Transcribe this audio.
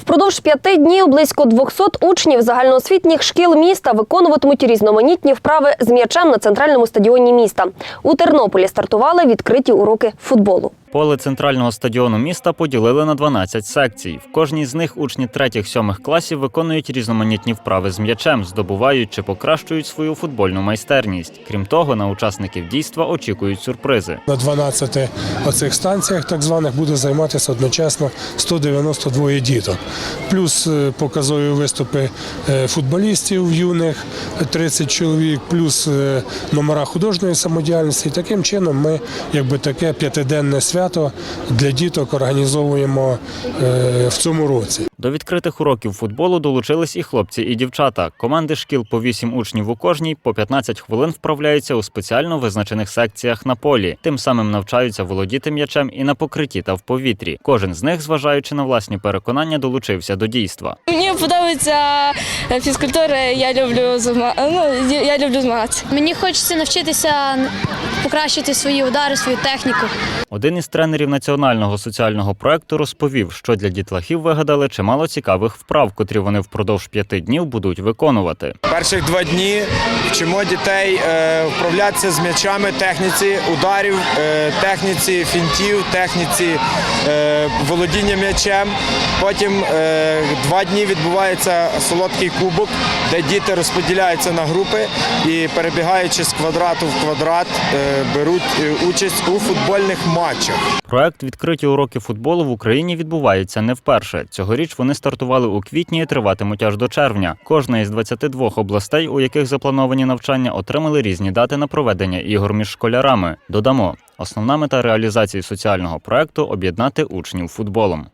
Впродовж п'яти днів близько 200 учнів загальноосвітніх шкіл міста виконуватимуть різноманітні вправи з м'ячем на центральному стадіоні міста. У Тернополі стартували відкриті уроки футболу. Поле центрального стадіону міста поділили на 12 секцій. В кожній з них учні 3-7 класів виконують різноманітні вправи з м'ячем, здобувають чи покращують свою футбольну майстерність. Крім того, на учасників дійства очікують сюрпризи. На 12 оцих станціях, так званих, буде займатися одночасно 192 діток. Плюс е, показові виступи е, футболістів юних 30 чоловік, плюс е, номера художньої самодіяльності. Таким чином ми якби таке п'ятиденне свято для діток організовуємо е, в цьому році. До відкритих уроків футболу долучились і хлопці, і дівчата. Команди шкіл по 8 учнів у кожній по 15 хвилин вправляються у спеціально визначених секціях на полі. Тим самим навчаються володіти м'ячем і на покритті та в повітрі. Кожен з них, зважаючи на власні переконання, долучився до дійства. Мені подобається фізкультура, я люблю зма- ну, я люблю змагатися. Мені хочеться навчитися покращити свої удари, свою техніку. Один із тренерів національного соціального проекту розповів, що для дітлахів вигадали чимало цікавих вправ, котрі вони впродовж п'яти днів будуть виконувати. Перших два дні вчимо дітей е, вправлятися з м'ячами, техніці ударів, е, техніці фінтів, техніці е, володіння м'ячем. Потім два дні відбувається солодкий кубок, де діти розподіляються на групи і перебігаючи з квадрату в квадрат, беруть участь у футбольних матчах. Проект відкриті уроки футболу в Україні відбувається не вперше. Цьогоріч вони стартували у квітні і триватимуть аж до червня. Кожна із 22 областей, у яких заплановані навчання, отримали різні дати на проведення ігор між школярами. Додамо, основна мета реалізації соціального проекту об'єднати учнів футболом.